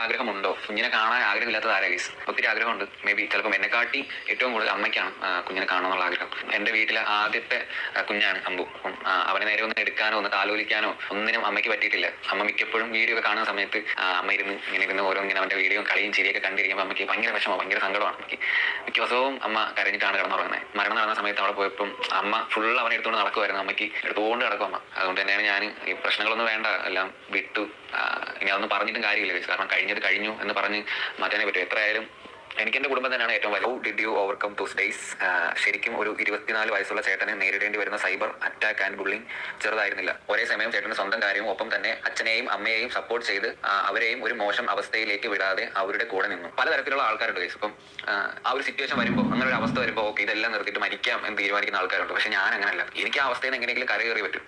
ആഗ്രഹമുണ്ടോ? കുഞ്ഞിനെ കാണാൻ ആഗ്രഹമില്ലാത്തത് ആരാ ഗൈസ് ഒത്തിരി ആഗ്രഹമുണ്ട്. മേ ബി ചിലപ്പോൾ എന്നെക്കാട്ടി ഏറ്റവും കൂടുതൽ അമ്മയ്ക്കാണ് കുഞ്ഞിനെ കാണണമെന്നുള്ള ആഗ്രഹം. എന്റെ വീട്ടിലെ ആദ്യത്തെ കുഞ്ഞാണ് അമ്പു. അവനെ നേരെ ഒന്ന് എടുക്കാനോ ഒന്ന് താലോലിക്കാനോ ഒന്നിനും അമ്മയ്ക്ക് പറ്റിയിട്ടില്ല. അമ്മ മിക്കപ്പോഴും വീഡിയോ ഒക്കെ കാണുന്ന സമയത്ത് അമ്മ ഇരുന്ന് ഇങ്ങനെ ഇരുന്ന് ഓരോ ഇങ്ങനെ അവന്റെ വീഡിയോ കളിയും ചിരിയൊക്കെ കണ്ടിരിക്കുമ്പോൾ അമ്മയ്ക്ക് ഭയങ്കര വിഷമം ഭയങ്കര സങ്കടമാണ് അമ്മയ്ക്ക്. മിക്ക ദിവസവും അമ്മ കരഞ്ഞിട്ടാണ് കിടന്നുറങ്ങുന്നത് മരണം നടന്ന സമയത്ത് അവിടെ പോയപ്പം അമ്മ ഫുൾ അവനെ എടുത്തുകൊണ്ട് നടക്കുമായിരുന്നു അമ്മയ്ക്ക് എടുത്തുകൊണ്ട് നടക്കും അമ്മ. അതുകൊണ്ട് തന്നെയാണ് ഞാൻ ഈ പ്രശ്നങ്ങളൊന്നും വേണ്ട എല്ലാം വിട്ടു. ഇനി അതൊന്നും പറഞ്ഞിട്ടും കാര്യമില്ല. കാരണം കഴിഞ്ഞത് കഴിഞ്ഞു എന്ന് പറഞ്ഞ് മാറ്റാനേ പറ്റും. എത്രയായാലും എനിക്ക് എന്റെ കുടുംബം തന്നെയാണ് ഏറ്റവും വലിയ did you overcome those days ശരിക്കും ഒരു ഇരുപത്തിനാല് വയസ്സുള്ള ചേട്ടനെ നേരിടേണ്ടി വരുന്ന സൈബർ അറ്റാക്ക് ആൻഡ് ബുള്ളിങ് ചെറുതായിരുന്നില്ല. ഒരേ സമയം ചേട്ടന് സ്വന്തം കാര്യവും ഒപ്പം തന്നെ അച്ഛനെയും അമ്മയെയും സപ്പോർട്ട് ചെയ്ത് അവരെയും ഒരു മോശം അവസ്ഥയിലേക്ക് വിടാതെ അവരുടെ കൂടെ നിന്നു. പലതരത്തിലുള്ള ആൾക്കാരുണ്ട് ഗൈസ് ഇപ്പം ആ ഒരു സിറ്റുവേഷൻ വരുമ്പോൾ അങ്ങനെ ഒരു അവസ്ഥ വരുമ്പോൾ ഓക്കെ ഇതെല്ലാം നിർത്തിയിട്ട് മരിക്കാം എന്ന് തീരുമാനിക്കുന്ന ആൾക്കാരുണ്ട്. പക്ഷെ ഞാൻ അങ്ങനെയല്ല എനിക്ക് ആ അവസ്ഥയിൽ നിന്ന് എങ്ങനെയെങ്കിലും കരകയറി പറ്റും.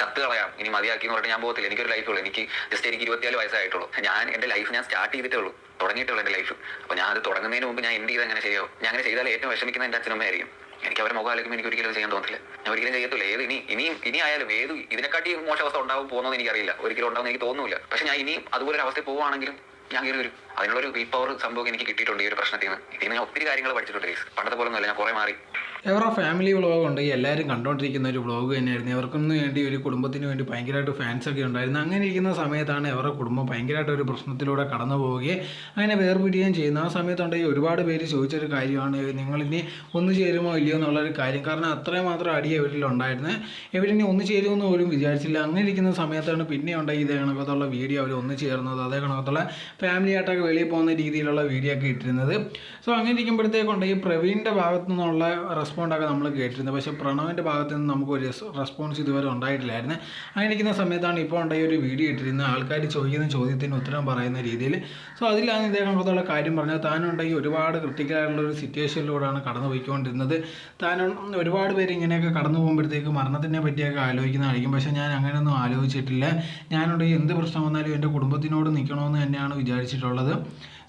ചത്ത് കളയാം ഇനി മതിയാക്കി എന്ന് പറഞ്ഞാൽ ഞാൻ പോകത്തില്ല. എനിക്കൊരു ലൈഫ് ഉള്ളൂ. എനിക്ക് ജസ്റ്റ് എനിക്ക് ഇരുപത്തിയാൽ വയസ്സായിട്ടുള്ളൂ. ഞാൻ എന്റെ ലൈഫ് ഞാൻ സ്റ്റാർട്ട് ചെയ്തിട്ടേ ഉള്ളൂ. തുടങ്ങിയിട്ടുള്ളൂ എന്റെ ലൈഫ് അപ്പൊ ഞാൻ അത് തുടങ്ങുന്നതിന് മുമ്പ് ഞാൻ എന്ത് ചെയ്ത് അങ്ങനെ ചെയ്യാവും? ഞാൻ അങ്ങനെ ചെയ്താൽ ഏറ്റവും വിഷമിക്കുന്ന എന്റെ അച്ഛനമ്മയായിരിക്കും എനിക്ക് അവരുടെ മുഖം ആലോചിക്കുമ്പോൾ എനിക്ക് ഒരിക്കലും ചെയ്യാൻ തോന്നില്ല ഞാൻ ഒരിക്കലും ചെയ്യത്തില്ല. ഏത് ഇനി ഇനിയും ഇനി ആയാലും ഏത് ഇതിനെക്കാട്ടി മോശം അവസ്ഥ ഉണ്ടാവും പോകുന്നതെന്ന് എനിക്കറിയില്ല. ഒരിക്കലും ഉണ്ടാവും എനിക്ക് തോന്നുന്നില്ല. പക്ഷെ ഞാൻ ഇനിയും അതുപോലെ ഒരു അവസ്ഥയിൽ പോവുകയാണെങ്കിലും ഞാൻ കയറി വരും. അതിനുള്ളൊരു വിൽ പവർ സംഭവം എനിക്ക് കിട്ടിയിട്ടുണ്ട് ഈ ഒരു പ്രശ്നത്തിൽ നിന്ന്. ഇതിന് ഞാൻ ഒത്തിരി കാര്യങ്ങൾ പഠിച്ചിട്ടുണ്ട്. പണ്ടത്തെ പോലെ ഒന്നുമല്ല. ഞാൻ കുറെ മാറി. എവറോ ഫാമിലി വ്ളോഗ് എല്ലാവരും കണ്ടുകൊണ്ടിരിക്കുന്ന ഒരു വ്ളോഗ് തന്നെയായിരുന്നു. എവർക്കൊന്ന് വേണ്ടി ഒരു കുടുംബത്തിന് വേണ്ടി ഭയങ്കരമായിട്ട് ഫാൻസൊക്കെ ഉണ്ടായിരുന്നു. അങ്ങനെ ഇരിക്കുന്ന സമയത്താണ് എവറെ കുടുംബം ഭയങ്കരമായിട്ട് ഒരു പ്രശ്നത്തിലൂടെ കടന്നു പോവുകയും. അങ്ങനെ വേർപിരിയുകയും ചെയ്യുന്നു. ആ സമയത്തുണ്ടെങ്കിൽ ഒരുപാട് പേര് ചോദിച്ചൊരു കാര്യമാണ്. നിങ്ങളിനി ഒന്ന് ചേരുമോ ഇല്ലയോ എന്നുള്ളൊരു കാര്യം. കാരണം അത്രയും മാത്രം അടി ഇവരിലുണ്ടായിരുന്നു ഇവരിനി ഒന്ന് ചേരുമെന്ന് പോലും വിചാരിച്ചില്ല. അങ്ങനെ ഇരിക്കുന്ന സമയത്താണ് പിന്നെ ഉണ്ടായി ഇതേ കണക്കത്തുള്ള വീഡിയോ അവർ ഒന്ന് ചേർന്നത്. അതേ കണക്കത്തുള്ള ഫാമിലി ആയിട്ടൊക്കെ വെളിയിൽ പോകുന്ന രീതിയിലുള്ള വീഡിയോ ഒക്കെ ഇട്ടിരുന്നത്. സോ അങ്ങനെ ഇരിക്കുമ്പോഴത്തേക്കുണ്ടെങ്കിൽ പ്രവീണിന്റെ ഭാഗത്തു നിന്നുള്ള റെസ്പോണ്ടൊക്കെ നമ്മൾ കേട്ടിരുന്നത് പക്ഷേ പ്രണവിന്റെ ഭാഗത്ത് നിന്ന് നമുക്ക് ഒരു റെസ്പോൺസ് ഇതുവരെ ഉണ്ടായിട്ടില്ലായിരുന്നു. അങ്ങനെ ഇരിക്കുന്ന സമയത്താണ് ഇപ്പോൾ ഉണ്ടായ ഒരു വീഡിയോ ഇട്ടിരുന്നത് ആൾക്കാർ ചോദിക്കുന്ന ചോദ്യത്തിന് ഉത്തരം പറയുന്ന രീതിയിൽ സോ അതിലാണ് ഇദ്ദേഹം കണക്കത്തുള്ള കാര്യം പറഞ്ഞത്. താനുണ്ടെങ്കിൽ ഒരുപാട് ക്രിട്ടിക്കലായിട്ടുള്ള ഒരു സിറ്റുവേഷനിലൂടെയാണ് കടന്നു പോയിക്കൊണ്ടിരുന്നത് താൻ ഒരുപാട് പേര് ഇങ്ങനെയൊക്കെ കടന്നു പോകുമ്പോഴത്തേക്ക് മരണത്തിനെ പറ്റിയൊക്കെ ആലോചിക്കുന്നതായിരിക്കും. പക്ഷേ ഞാൻ അങ്ങനെയൊന്നും ആലോചിച്ചിട്ടില്ല. ഞാനുണ്ടെങ്കിൽ എന്ത് പ്രശ്നം വന്നാലും എന്റെ കുടുംബത്തിനോട് നിൽക്കണമെന്ന് തന്നെയാണ് വിചാരിച്ചിട്ടുള്ളത്.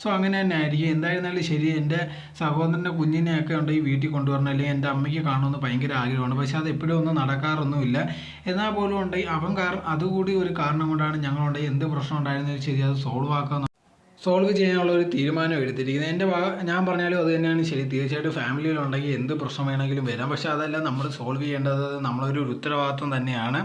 സോ അങ്ങനെ തന്നെ ആയിരിക്കും. എന്തായിരുന്നാലും ശരി എന്റെ സഹോദരന്റെ കുഞ്ഞിനെയൊക്കെ ഉണ്ട് ഈ വീട്ടിൽ കൊണ്ടുവരണം അല്ലെങ്കിൽ എന്റെ അമ്മയ്ക്ക് കാണുമെന്ന് ഭയങ്കര ആഗ്രഹമാണ്. പക്ഷേ അത് എപ്പോഴും ഒന്നും നടക്കാറൊന്നുമില്ല. എന്നാൽ പോലും ഉണ്ടെങ്കിൽ അവൻ കാരണം അതുകൂടി ഒരു കാരണം കൊണ്ടാണ് ഞങ്ങളുണ്ടെങ്കിൽ എന്ത് പ്രശ്നം ഉണ്ടായിരുന്നാലും ശരി അത് സോൾവ് ആക്കാൻ സോൾവ് ചെയ്യാനുള്ള ഒരു തീരുമാനം എടുത്തിരിക്കുന്നത്. എന്റെ ഭാഗം ഞാൻ പറഞ്ഞാലും അത് തന്നെയാണ് ശരി. തീർച്ചയായിട്ടും ഫാമിലിയിലുണ്ടെങ്കിൽ എന്ത് പ്രശ്നം വേണമെങ്കിലും വരാം. പക്ഷേ അതല്ല നമ്മൾ സോൾവ് ചെയ്യേണ്ടത് നമ്മളൊരു ഉത്തരവാദിത്വം തന്നെയാണ്.